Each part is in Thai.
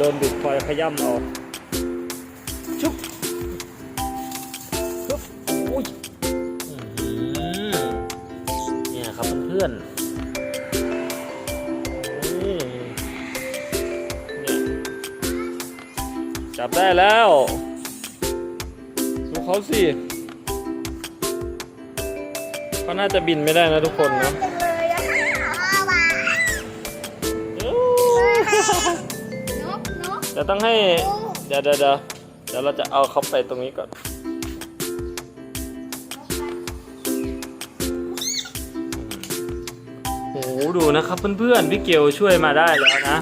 โดนบิดคอยขย่ำเอาชุบชุบอุ้ยอื้อหือเนี่ยครับเพื่อนๆนี่เนี่ยจับได้แล้วดูเขาสิเขาน่าจะบินไม่ได้นะทุกคนนะจั ดี๋ยวต้องให้ เดี๋ยวเดี๋ยวเดี๋ยวเราจะเอาเขาไปตรงนี้ก่อน โอ้โหดูนะครับเพื่อนๆพี่เกียวช่วยมาได้แล้วนะ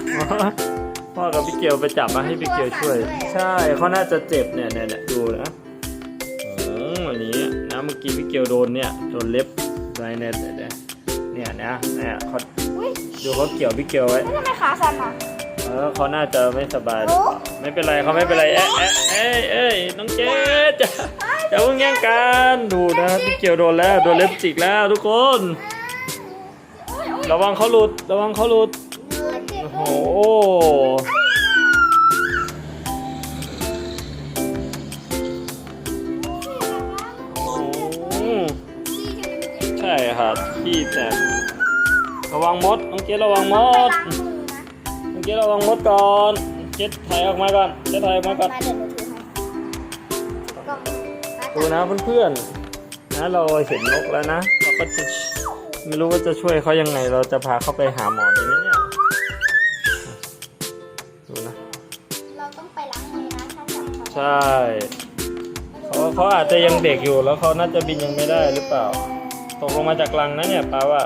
พ่อกับพี่เกียวไปจับมาให้พี่เกียวช่วย ใช่เขาน่าจะเจ็บเนี่ยเนี่ยเนี่ยดูนะโอ้อันนี้นะเมื่อกี้พี่เกียวโดนเนี่ยโดนเล็บอะไรเนี่ยเนี่ยเนี่ยเนี่ยเนี่ยเขาดูเขาเกี่ยวพี่เกียวไว้ทำไมขาสั่นอะ เออเขาน่าจะไม่สบายหรือเปล่าไม่เป็นไรเขาไม่เป็นไรเอ๊ะเอ๊ะเอ้ยเอ้ยน้องเจสจะจะเพิ่งแย่งกันดูนะพี่เกียวโดนแล้วโดนเล็บจิกแล้วทุกคนโอ้ยโอ้ยระวังเขาหลุดระวังเขาหลุดเจ็บโอ้เลโหยโอ้โหใช่ครับพี่แต่ระวังมดน้องเจสระวังมด น้องเจสระวังมดก่อนเจสถอยออกมาก่อนเจสถอยออกมาก่อนดูนะเพื่อนๆนะเราเห็นนกแล้วนะเราก็จะไม่รู้ว่าจะช่วยเขายังไง เราจะพาเขาไปหาหมอดีไหมเนี่ยดูนะเราต้องไปล้างมือนะถ้าจับเขาใช่เขาเขาอาจจะยังเด็กอยู่แล้วเขาน่าจะบินยังไม่ได้หรือเปล่า ตกลงมาจากรังนะเนี่ยป้าว่า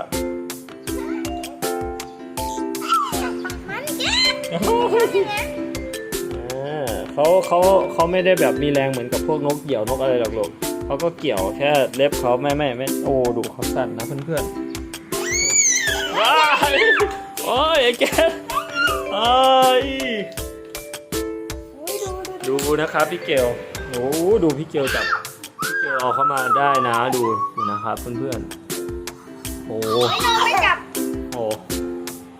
ออเขาเขาเขาไม่ได้แบบมีแรงเหมือนกับพวกนกเหยี่ยวนกอะไรหรอกลูกเขาก็เกี่ยวแค่เล็บเขาไม่ไม่ไม่โอ้ดูเขาสั่นนะเพื่อนๆว้ายโอ้ยไอ้แกไอ้ยอุ้ยดูดูดูนะครับพี่เกลโอ้ดูพี่เกลจับพี่เกลเอาเข้ามาได้นะดูดูนะครับเพื่อนๆโอ้ไม่เราไม่จับโอ้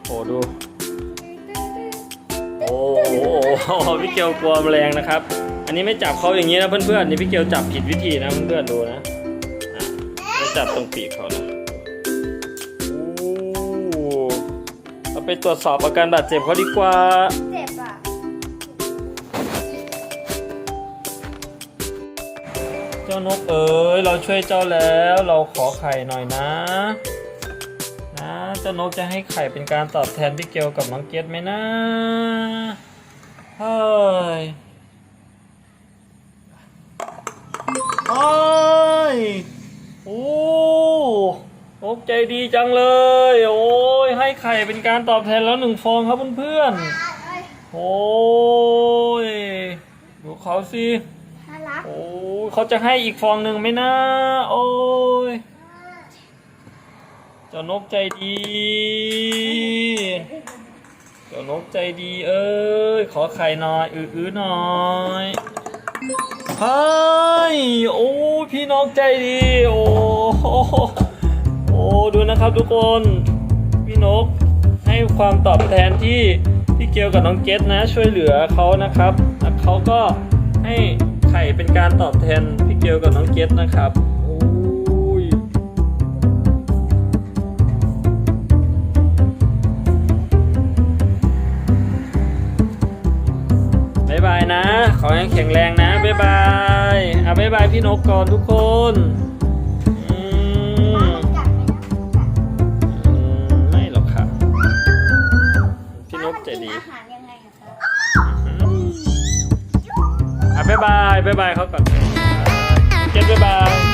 โอ้ดูโอ้โห พี่เกลกลัวแมลงนะครับ อันนี้ไม่จับเขาอย่างนี้นะเพื่อนๆนี่พี่เกลจับผิดวิธีนะเพื่อนๆดูนะไม่จับตรงปีกเขานะโอ้เราไปตรวจสอบอาการบาดเจ็บเขาดีกว่าเจ็บอะเจ้านกเอ๋ยเราช่วยเจ้าแล้วเราขอไข่หน่อยนะนะเจ้านกจะให้ไข่เป็นการตอบแทนพี่เกลกับน้องเกดไหมนะ เฮ้ยโอ้ยโอ้นกใจดีจังเลย โอ้ยให้ไข่เป็นการตอบแทนแล้วหนึ่งฟองครับเพื่อนๆโอ้ยดูเขาสิน่ารักโอ้ยเขาจะให้อีกฟองหนึ่งไหมนะ โอ้ยเจ้านกใจดี เจ้านกใจดีเอ้ย ขอไข่หน่อย อื้อๆหน่อยเฮ้ยโอ้พี่นกใจดี โอ้โหโอ้ดูนะครับทุกคน พี่นกให้ความตอบแทนที่พี่เกลกับน้องเกดนะ ช่วยเหลือเขานะครับแล้วเขาก็ให้ไข่เป็นการตอบแทนพี่เกลกับน้องเกดนะครับายนะ ขอให้แข็งแรงนะบ๊ายบายอะบายบายพี่นกก่อนทุกคนไม่หรอกค่ะ พี่นกใจดีอะบ๊ายบายบ๊ายบายเขาก่อนเจ็บบ๊ายบาย